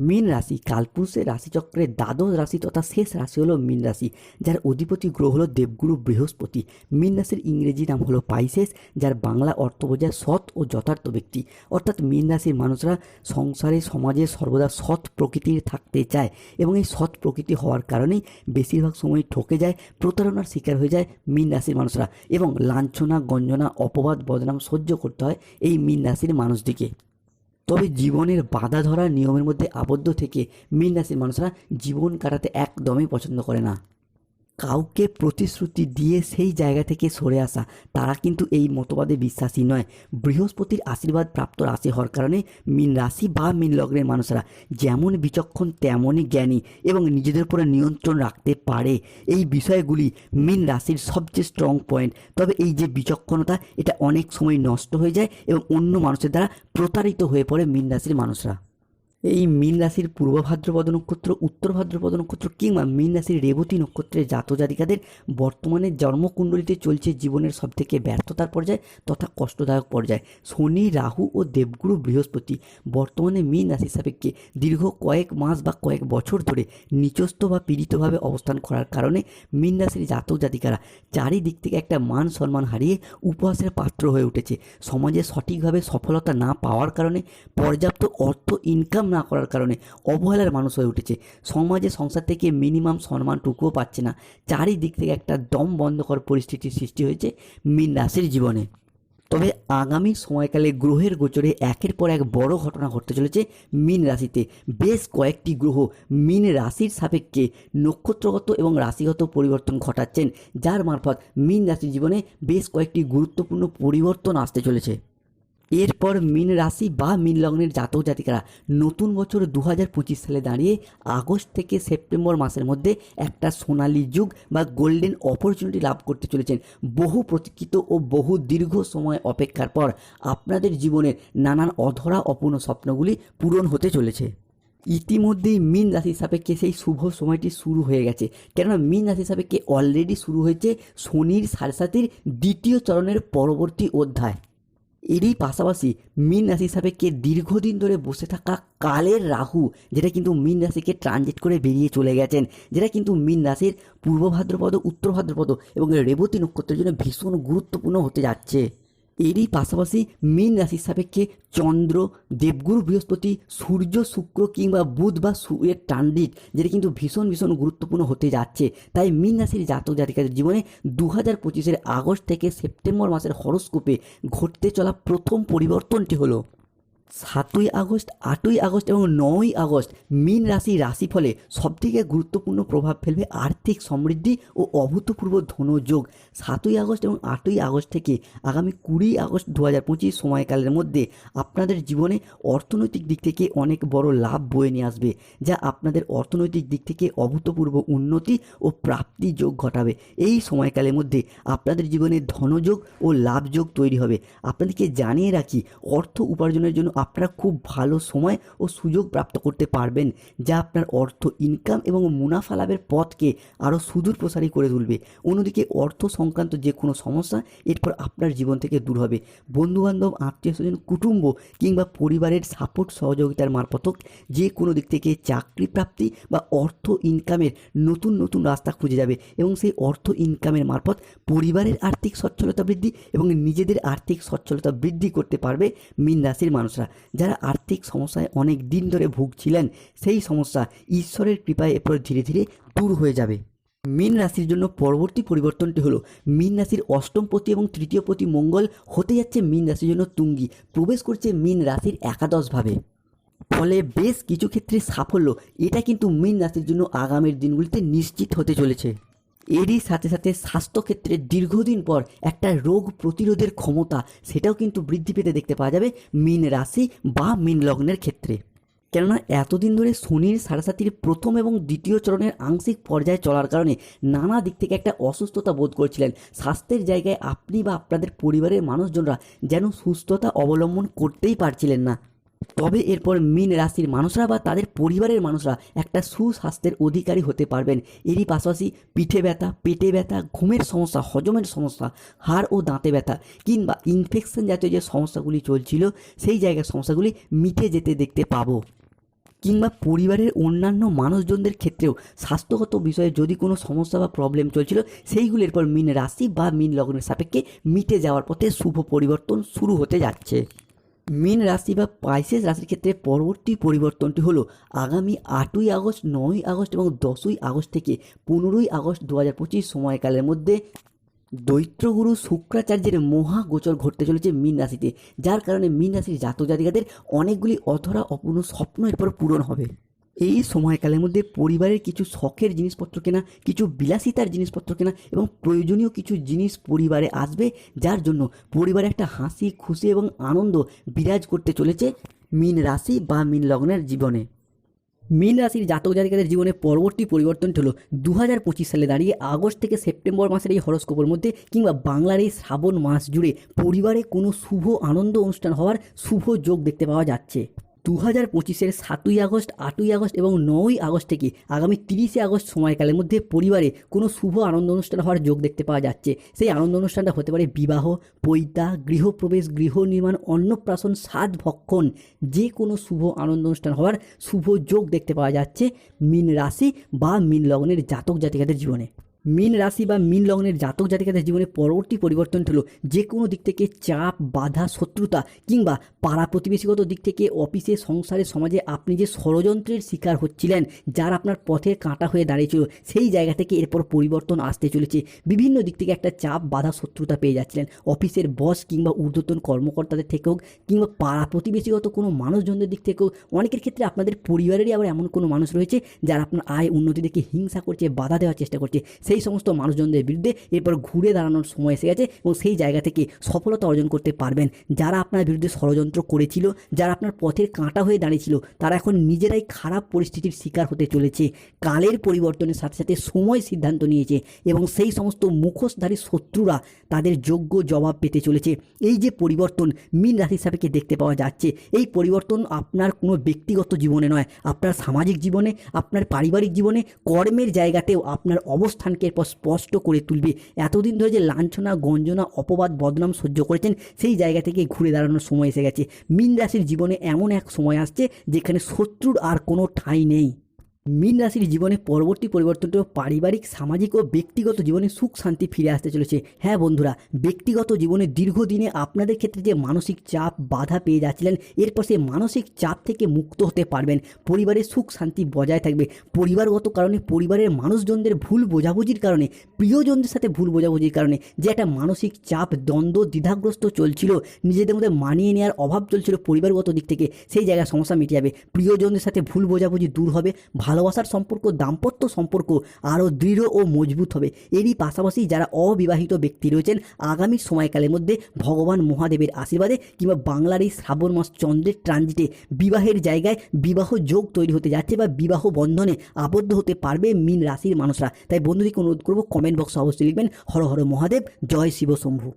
মীন রাশি, কালপুরুষের রাশিচক্রের দ্বাদশ রাশি তথা শেষ রাশি হলো মীন রাশি, যার অধিপতি গ্রহ হলো দেবগুরু বৃহস্পতি। মীন রাশির ইংরেজি নাম হলো পাইসেস, যার বাংলা অর্থ বোঝায় সৎ ও যথার্থ ব্যক্তি। অর্থাৎ মীন রাশির মানুষরা সংসারে, সমাজে সর্বদা সৎ প্রকৃতির থাকতে চায় এবং এই সৎ প্রকৃতি হওয়ার কারণেই বেশিরভাগ সময় ঠকে যায়, প্রতারণার শিকার হয়ে যায় মীন রাশির মানুষরা এবং লাঞ্ছনা, গঞ্জনা, অপবাদ, বদনাম সহ্য করতে হয় এই মীন রাশির মানুষদিকে। তবে জীবনের বাধা ধরা নিয়মের মধ্যে আবদ্ধ থেকে মীন রাশির মানুষরা জীবন কাটাতে একদমই পছন্দ করে না। কাউকে প্রতিশ্রুতি দিয়ে সেই জায়গা থেকে সরে আসা, তারা কিন্তু এই মতবাদে বিশ্বাসী নয়। বৃহস্পতির আশীর্বাদ প্রাপ্ত রাশি হওয়ার কারণে মীন রাশি বা মীন লগ্নের মানুষরা যেমন বিচক্ষণ, তেমনই জ্ঞানী এবং নিজেদের উপরে নিয়ন্ত্রণ রাখতে পারে। এই বিষয়গুলি মীন রাশির সবচেয়ে স্ট্রং পয়েন্ট তবে এই যে বিচক্ষণতা, এটা অনেক সময় নষ্ট হয়ে যায় এবং অন্য মানুষের দ্বারা প্রতারিত হয়ে পড়ে মীন রাশির মানুষরা। এই মীন রাশির পূর্ব ভাদ্রপদ নক্ষত্র, উত্তর ভাদ্রপদ নক্ষত্র কিংবা মীন রাশির রেবতী নক্ষত্রের জাত জাতিকাদের বর্তমানে জন্মকুণ্ডলিতে চলছে জীবনের সবথেকে ব্যর্থতার পর্যায় তথা কষ্টদায়ক পর্যায়। শনি, রাহু ও দেবগুরু বৃহস্পতি বর্তমানে মীন রাশি সাপেক্ষে দীর্ঘ কয়েক মাস বা কয়েক বছর ধরে নিচস্থ বা পীড়িতভাবে অবস্থান করার কারণে মীন রাশির জাতক জাতিকারা চারিদিক থেকে একটা মান সম্মান হারিয়ে উপহাসের পাত্র হয়ে উঠেছে। সমাজে সঠিকভাবে সফলতা না পাওয়ার কারণে পর্যাপ্ত অর্থ ইনকাম না করার কারণে অবহেলার মানুষ হয়ে উঠেছে। সমাজে সংসার থেকে মিনিমাম সম্মানটুকুও পাচ্ছে না। চারিদিক থেকে একটা দম বন্ধকর পরিস্থিতির সৃষ্টি হয়েছে মীন রাশির জীবনে। তবে আগামী সময়কালে গ্রহের গোচরে একের পর এক বড় ঘটনা ঘটতে চলেছে মীন রাশিতে। বেশ কয়েকটি গ্রহ মীন রাশির সাপেক্ষে নক্ষত্রগত এবং রাশিগত পরিবর্তন ঘটাচ্ছেন, যার মারফত মীন রাশির জীবনে বেশ কয়েকটি গুরুত্বপূর্ণ পরিবর্তন আসতে চলেছে। এরপর মীন রাশি বা মীন লগ্নের জাতক জাতিকারা নতুন বছর দু পঁচিশ সালে দাঁড়িয়ে আগস্ট থেকে সেপ্টেম্বর মাসের মধ্যে একটা সোনালী যুগ বা গোল্ডেন অপরচুনিটি লাভ করতে চলেছেন। বহু প্রতীক্ষিত ও বহু দীর্ঘ সময় অপেক্ষার পর আপনাদের জীবনের নানান অধরা অপূর্ণ স্বপ্নগুলি পূরণ হতে চলেছে। ইতিমধ্যেই মিন রাশির সাপেক্ষে সেই শুভ সময়টি শুরু হয়ে গেছে। কেননা মিন রাশির সাপেক্ষে অলরেডি শুরু হয়েছে শনির সাড়ে সাতির দ্বিতীয় চরণের পরবর্তী অধ্যায়। এরই পাশাপাশি মীন রাশি কে দীর্ঘদিন ধরে বসে থাকা কালের রাহু, যেটা কিন্তু মীন রাশিকে ট্রানজিট করে বেরিয়ে চলে গেছেন, যেটা কিন্তু মীন রাশির পূর্ব ভাদ্রপদ, উত্তর ভাদ্রপদ এবং রেবতী নক্ষত্রের জন্য ভীষণ গুরুত্বপূর্ণ হতে যাচ্ছে। এরই পাশাপাশি মীন রাশির সাপেক্ষে চন্দ্র, দেবগুরু, বৃহস্পতি, সূর্য, শুক্র কিংবা বুধ বা সূর্যের ট্রানজিট, যেটা কিন্তু ভীষণ ভীষণ গুরুত্বপূর্ণ হতে যাচ্ছে। তাই মীন রাশির জাতক জাতিকাদের জীবনে দু হাজার পঁচিশের আগস্ট থেকে সেপ্টেম্বর মাসের হরস্কোপে ঘটতে চলা প্রথম পরিবর্তনটি হলো সাতই আগস্ট, আটই আগস্ট এবং নয়ই আগস্ট মীন রাশি রাশি রাশিফলে সবথেকে গুরুত্বপূর্ণ প্রভাব ফেলবে আর্থিক সমৃদ্ধি ও অভূতপূর্ব ধনযোগ। সাতই আগস্ট এবং আটই আগস্ট থেকে আগামী কুড়ি আগস্ট দু হাজার পঁচিশ সময়কালের মধ্যে আপনাদের জীবনে অর্থনৈতিক দিক থেকে অনেক বড় লাভ বয়ে নিয়ে আসবে, যা আপনাদের অর্থনৈতিক দিক থেকে অভূতপূর্ব উন্নতি ও প্রাপ্তি যোগ ঘটাবে। এই সময়কালের মধ্যে আপনাদের জীবনে ধনযোগ ও লাভযোগ তৈরি হবে। আপনাদেরকে জানিয়ে রাখি, অর্থ উপার্জনের জন্য আপনারা খুব ভালো সময় ও সুযোগ প্রাপ্ত করতে পারবেন, যা আপনার অর্থ ইনকাম এবং মুনাফা লাভের পথকে আরও সুদূর প্রসারী করে তুলবে। অন্যদিকে অর্থ সংক্রান্ত যে কোনো সমস্যা এরপর আপনার জীবন থেকে দূর হবে। বন্ধুবান্ধব, আত্মীয় স্বজন, কুটুম্ব কিংবা পরিবারের সাপোর্ট সহযোগিতার মারফত যে কোনো দিক থেকে চাকরি প্রাপ্তি বা অর্থ ইনকামের নতুন নতুন রাস্তা খুঁজে যাবে এবং সেই অর্থ ইনকামের মারফত পরিবারের আর্থিক সচ্ছলতা বৃদ্ধি এবং নিজেদের আর্থিক সচ্ছলতা বৃদ্ধি করতে পারবে মীন রাশির মানুষরা। যারা আর্থিক সমস্যায় অনেক দিন ধরে ভুগছিলেন, সেই সমস্যা ঈশ্বরের কৃপায় এরপর ধীরে ধীরে দূর হয়ে যাবে। মীন রাশির জন্য পরবর্তী পরিবর্তনটি হলো, মীন রাশির অষ্টম পতি এবং তৃতীয় পতি মঙ্গল হতে যাচ্ছে মীন রাশির জন্য তুঙ্গি, প্রবেশ করছে মীন রাশির একাদশভাবে। ফলে বেশ কিছু ক্ষেত্রে সাফল্য, এটা কিন্তু মীন রাশির জন্য আগামীর দিনগুলিতে নিশ্চিত হতে চলেছে। এরই সাথে সাথে স্বাস্থ্যক্ষেত্রে দীর্ঘদিন পর একটা রোগ প্রতিরোধের ক্ষমতা, সেটাও কিন্তু বৃদ্ধি পেতে দেখতে পাওয়া যাবে মীন রাশি বা মীন লগ্নের ক্ষেত্রে। কেননা এতদিন ধরে শনির সাড়ে প্রথম এবং দ্বিতীয় চরণের আংশিক পর্যায়ে চলার কারণে নানা দিক থেকে একটা অসুস্থতা বোধ করছিলেন। স্বাস্থ্যের জায়গায় আপনি বা আপনাদের পরিবারের মানুষজনরা যেন সুস্থতা অবলম্বন করতেই পারছিলেন না। তবে এরপর মীন রাশির মানুষরা বা তাদের পরিবারের মানুষরা একটা সুস্বাস্থ্যের অধিকারী হতে পারবেন। এরই পাশাপাশি পিঠে ব্যথা, পেটে ব্যথা, ঘুমের সমস্যা, হজমের সমস্যা, হাড় ও দাঁতে ব্যথা কিংবা ইনফেকশন জাতীয় যে সমস্যাগুলি চলছিল, সেই জায়গার সমস্যাগুলি মিটে যেতে দেখতে পাবো। কিংবা পরিবারের অন্যান্য মানুষজনদের ক্ষেত্রেও স্বাস্থ্যগত বিষয়ে যদি কোনো সমস্যা বা প্রবলেম চলছিল, সেইগুলো এরপর মিন রাশি বা মিন লগ্নের সাপেক্ষে মিটে যাওয়ার পথে শুভ পরিবর্তন শুরু হতে যাচ্ছে। মিন রাশি বা পাইসেস রাশির ক্ষেত্রে পরবর্তী পরিবর্তনটি হলো আগামী আটই আগস্ট, নয়ই আগস্ট এবং দশই আগস্ট থেকে পনেরোই আগস্ট দু হাজার পঁচিশ সময়কালের মধ্যে দৈত্রগুরু শুক্রাচার্যের মহাগোচর ঘটতে চলেছে মিন রাশিতে। যার কারণে মিন রাশির জাতক জাতিকাদের অনেকগুলি অধরা অপূর্ণ স্বপ্ন এরপর পূরণ হবে। এই সময়কালের মধ্যে পরিবারের কিছু শখের জিনিসপত্র কেনা, কিছু বিলাসিতার জিনিসপত্র কেনা এবং প্রয়োজনীয় কিছু জিনিস পরিবারে আসবে, যার জন্য পরিবারে একটা হাসি, খুশি এবং আনন্দ বিরাজ করতে চলেছে মীন রাশি বা মীন লগ্নের জীবনে। মীন রাশির জাতক জাতিকাদের জীবনে পরবর্তী পরিবর্তনটি হলো দু সালে দাঁড়িয়ে আগস্ট থেকে সেপ্টেম্বর মাসের এই হরস্কোপের মধ্যে কিংবা বাংলার এই শ্রাবণ মাস জুড়ে পরিবারে কোনো শুভ, আনন্দ অনুষ্ঠান হওয়ার শুভ যোগ দেখতে পাওয়া যাচ্ছে। দু হাজার পঁচিশের সাতই আগস্ট, আটই আগস্ট এবং নয়ই আগস্ট থেকে আগামী তিরিশে আগস্ট সময়কালের মধ্যে পরিবারে কোনো শুভ আনন্দ অনুষ্ঠান হওয়ার যোগ দেখতে পাওয়া যাচ্ছে। সেই আনন্দ অনুষ্ঠানটা হতে পারে বিবাহ, পৈতা, গৃহপ্রবেশ, গৃহ নির্মাণ, অন্নপ্রাশন সাত ভক্ষণ, যে কোনো শুভ আনন্দ অনুষ্ঠান হওয়ার শুভ যোগ দেখতে পাওয়া যাচ্ছে মীন রাশি বা মীন লগ্নের জাতক জাতিকাদের জীবনে। মীন রাশি বা মীন লগ্নের জাতক জাতিকাদের জীবনে পরবর্তী পরিবর্তন হলো যে কোনো দিক থেকে চাপ, বাধা, শত্রুতা কিংবা পাড়া প্রতিবেশীগত দিক থেকে অফিসে, সংসারে, সমাজে আপনি যে ষড়যন্ত্রের শিকার হচ্ছিলেন, যার আপনার পথে কাঁটা হয়ে দাঁড়িয়েছিল, সেই জায়গা থেকে এরপর পরিবর্তন আসতে চলেছে। বিভিন্ন দিক থেকে একটা চাপ, বাধা, শত্রুতা পেয়ে যাচ্ছিলেন। অফিসের বস কিংবা ঊর্ধ্বতন কর্মকর্তাদের থেকে হোক কিংবা পাড়া প্রতিবেশীগত কোনো মানুষজনদের দিক থেকে হোক অনেকের ক্ষেত্রে আপনাদের পরিবারেরই আবার এমন কোনো মানুষ রয়েছে, যারা আপনার আয় উন্নতি দেখে হিংসা করছে, বাধা দেওয়ার চেষ্টা করছে। সেই সমস্ত মানুষজনদের বিরুদ্ধে এরপর ঘুরে দাঁড়ানোর সময় এসে গেছে এবং সেই জায়গা থেকে সফলতা অর্জন করতে পারবেন। যারা আপনার বিরুদ্ধে ষড়যন্ত্র করেছিল, যারা আপনার পথের কাঁটা হয়ে দাঁড়িয়েছিল, তারা এখন নিজেরাই খারাপ পরিস্থিতির শিকার হতে চলেছে। কালের পরিবর্তনের সাথে সাথে সময় সিদ্ধান্ত নিয়েছে এবং সেই সমস্ত মুখোশধারী শত্রুরা তাদের যোগ্য জবাব পেতে চলেছে। এই যে পরিবর্তন মিন রাশি সাপেক্ষে দেখতে পাওয়া যাচ্ছে, এই পরিবর্তন আপনার কোনো ব্যক্তিগত জীবনে নয়, আপনার সামাজিক জীবনে, আপনার পারিবারিক জীবনে, কর্মের জায়গাতেও আপনার অবস্থানকে এরপর স্পষ্ট করে তুলবে। এতদিন ধরে যে লাঞ্ছনা, গঞ্জনা, অপবাদ, বদনাম সহ্য করেছেন, সেই জায়গা থেকে ঘুরে দাঁড়ানোর সময় এসে গেছে। মিন রাশির জীবনে এমন এক সময় আসছে যেখানে শত্রুর আর কোনো ঠাঁই নেই। মীন রাশির জীবনে পরবর্তী পরিবর্তনটা পারিবারিক, সামাজিক ও ব্যক্তিগত জীবনে সুখ, শান্তি ফিরে আসতে চলেছে। হ্যাঁ বন্ধুরা, ব্যক্তিগত জীবনে দীর্ঘদিনে আপনাদের ক্ষেত্রে যে মানসিক চাপ, বাধা পেয়ে যাচ্ছিলেন, এরপর সেই মানসিক চাপ থেকে মুক্ত হতে পারবেন। পরিবারের সুখ, শান্তি বজায় থাকবে। পরিবারগত কারণে, পরিবারের মানুষজনদের ভুল বোঝাবুঝির কারণে, প্রিয়জনদের সাথে ভুল বোঝাবুঝির কারণে যে একটা মানসিক চাপ, দ্বন্দ্ব, দ্বিধাগ্রস্ত চলছিল, নিজেদের মধ্যে মানিয়ে নেওয়ার অভাব চলছিল পরিবারগত দিক থেকে, সেই জায়গায় সমস্যা মিটে যাবে। প্রিয়জনদের সাথে ভুল বোঝাবুঝি দূর হবে ভালোবাসার সম্পর্ক, দাম্পত্য সম্পর্ক আরও দৃঢ় ও মজবুত হবে। এরই পাশাপাশি যারা অবিবাহিত ব্যক্তি রয়েছেন, আগামী সময়কালের মধ্যে ভগবান মহাদেবের আশীর্বাদে কিংবা বাংলার এই শ্রাবণ মাস চন্দ্রের ট্রানজিটে বিবাহের জায়গায় বিবাহ যোগ তৈরি হতে যাচ্ছে বা বিবাহ বন্ধনে আবদ্ধ হতে পারবে মীন রাশির মানুষরা। তাই বন্ধুদেরকে অনুরোধ করব কমেন্ট বক্সে অবশ্যই লিখবেন, হর হর মহাদেব, জয় শিব শম্ভু।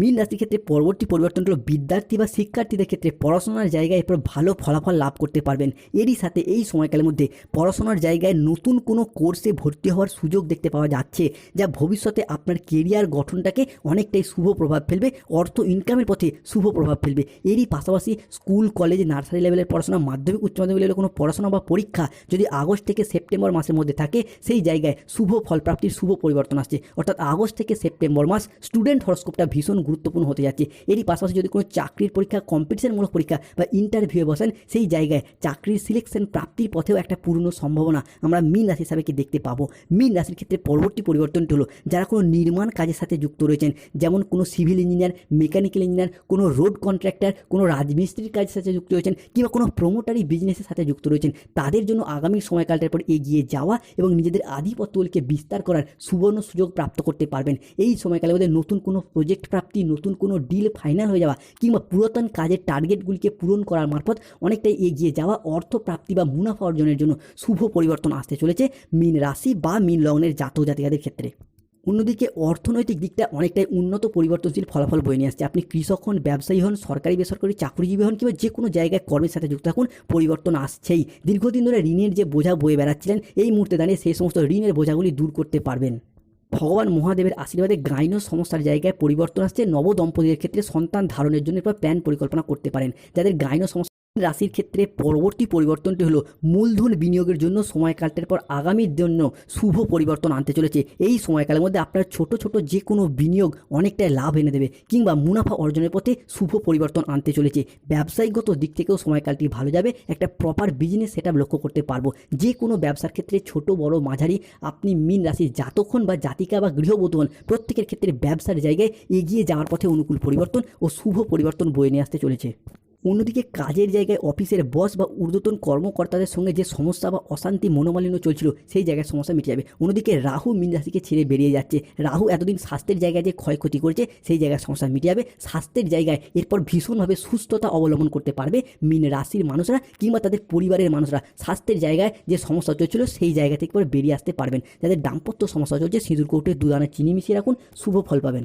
মীন রাশির ক্ষেত্রে পরবর্তী পরিবর্তন হলো বিদ্যার্থী বা শিক্ষার্থীদের ক্ষেত্রে পড়াশোনার জায়গায় এরপর ভালো ফলাফল লাভ করতে পারবেন। এরই সাথে এই সময়কালের মধ্যে পড়াশোনার জায়গায় নতুন কোনো কোর্সে ভর্তি হওয়ার সুযোগ দেখতে পাওয়া যাচ্ছে, যা ভবিষ্যতে আপনার কেরিয়ার গঠনটাকে অনেকটাই শুভ প্রভাব ফেলবে, অর্থ ইনকামের পথে শুভ প্রভাব ফেলবে। এরই পাশাপাশি স্কুল, কলেজ, নার্সারি লেভেলের পড়াশোনা, মাধ্যমিক, উচ্চ মাধ্যমিক লেভেলের কোনো পড়াশোনা বা পরীক্ষা যদি আগস্ট থেকে সেপ্টেম্বর মাসের মধ্যে থাকে, সেই জায়গায় শুভ ফলপ্রাপ্তির শুভ পরিবর্তন আসছে। অর্থাৎ আগস্ট থেকে সেপ্টেম্বর মাস স্টুডেন্ট হরস্কোপটা ভীষণ গুরুত্বপূর্ণ হতে যাচ্ছে। এরই পাশাপাশি যদি কোনো চাকরির পরীক্ষা কম্পিটিশনমূলক পরীক্ষা বা ইন্টারভিউয়ে বসেন, সেই জায়গায় চাকরির সিলেকশন প্রাপ্তির পথেও একটা পূর্ণ সম্ভাবনা আমরা মিন রাশি হিসাবে দেখতে পাবো? মিন রাশির ক্ষেত্রে পরবর্তী পরিবর্তনটি হলো, যারা কোনো নির্মাণ কাজের সাথে যুক্ত রয়েছেন, যেমন কোনো সিভিল ইঞ্জিনিয়ার মেকানিক্যাল ইঞ্জিনিয়ার কোনো রোড কন্ট্রাক্টর কোনো রাজমিস্ত্রির কাজের সাথে যুক্ত রয়েছেন, কিংবা কোনো প্রমোটারি বিজনেসের সাথে যুক্ত রয়েছেন, তাদের জন্য আগামী সময়কালটার পর এগিয়ে যাওয়া এবং নিজেদের আধিপত্যগুলিকে বিস্তার করার সুবর্ণ সুযোগ প্রাপ্ত করতে পারবেন। এই সময়কালের মধ্যে নতুন কোনো প্রজেক্ট প্রাপ্তি নতুন কোনো ডিল ফাইনাল হয়ে যাওয়া কিংবা পুরাতন কাজের টার্গেটগুলিকে পূরণ করার মারফত অনেকটাই এগিয়ে যাওয়া অর্থ প্রাপ্তি বা মুনাফা অর্জনের জন্য শুভ পরিবর্তন আসতে চলেছে মিন রাশি বা মিন লগ্নের জাতক জাতিকাদের ক্ষেত্রে। অন্যদিকে অর্থনৈতিক দিকটা অনেকটাই উন্নত পরিবর্তনশীল ফলাফল বয়ে নিয়ে আসছে। আপনি কৃষক হন, ব্যবসায়ী হন, সরকারি বেসরকারি চাকরিজীবী হন কিংবা যে কোনো জায়গায় কর্মের সাথে যুক্ত থাকুন, পরিবর্তন আসছেই। দীর্ঘদিন ধরে ঋণের যে বোঝা বয়ে বেড়াচ্ছিলেন, এই মুহূর্তে দাঁড়িয়ে সেই সমস্ত ঋণের বোঝাগুলি দূর করতে পারবেন। ভগবান মহাদেবের আশীর্বাদে গাইন সমস্যার জায়গায় পরিবর্তন আসছে নব দম্পতিদের ক্ষেত্রে সন্তান ধারণের জন্য এরপর প্ল্যান পরিকল্পনা করতে পারেন। যাদের গাইন সমস্যা রাশির ক্ষেত্রে পরবর্তী পরিবর্তনটি হলো মূলধন বিনিয়োগের জন্য সময়কালটার পর আগামীর জন্য শুভ পরিবর্তন আনতে চলেছে। এই সময়কালের মধ্যে আপনার ছোট ছোট যে কোনো বিনিয়োগ অনেকটাই লাভ এনে দেবে কিংবা মুনাফা অর্জনের পথে শুভ পরিবর্তন আনতে চলেছে। ব্যবসায়িকগত দিক থেকেও সময়কালটি ভালো যাবে। একটা প্রপার বিজনেস সেট লক্ষ্য করতে পারব। যে কোনো ব্যবসার ক্ষেত্রে ছোট, বড়, মাঝারি, আপনি মিন রাশির জাতক্ষণ বা জাতিকা বা গৃহবধূ হন, প্রত্যেকের ক্ষেত্রে ব্যবসার জায়গায় এগিয়ে যাওয়ার পথে অনুকূল পরিবর্তন ও শুভ পরিবর্তন বয়ে নিয়ে আসতে চলেছে। অন্যদিকে কাজের জায়গায় অফিসের বস বা ঊর্ধ্বতন কর্মকর্তাদের সঙ্গে যে সমস্যা বা অশান্তি মনোমালিন্য চলছিল, সেই জায়গায় সমস্যা মিটে যাবে। অন্যদিকে রাহু মীন রাশিকে ছেড়ে বেরিয়ে যাচ্ছে। রাহু এতদিন স্বাস্থ্যের জায়গায় যে ক্ষয়ক্ষতি করেছে, সেই জায়গায় সমস্যা মিটে যাবে। স্বাস্থ্যের জায়গায় এরপর ভীষণভাবে সুস্থতা অবলম্বন করতে পারবে মীন রাশির মানুষরা কিংবা তাদের পরিবারের মানুষরা। স্বাস্থ্যের জায়গায় যে সমস্যা চলছিল, সেই জায়গা থেকে পরে বেরিয়ে আসতে পারবেন। যাদের দাম্পত্য সমস্যা চলছে, সিঁদুর কৌটে দুদানা চিনি মিশিয়ে রাখুন। শুভ ফল পাবেন।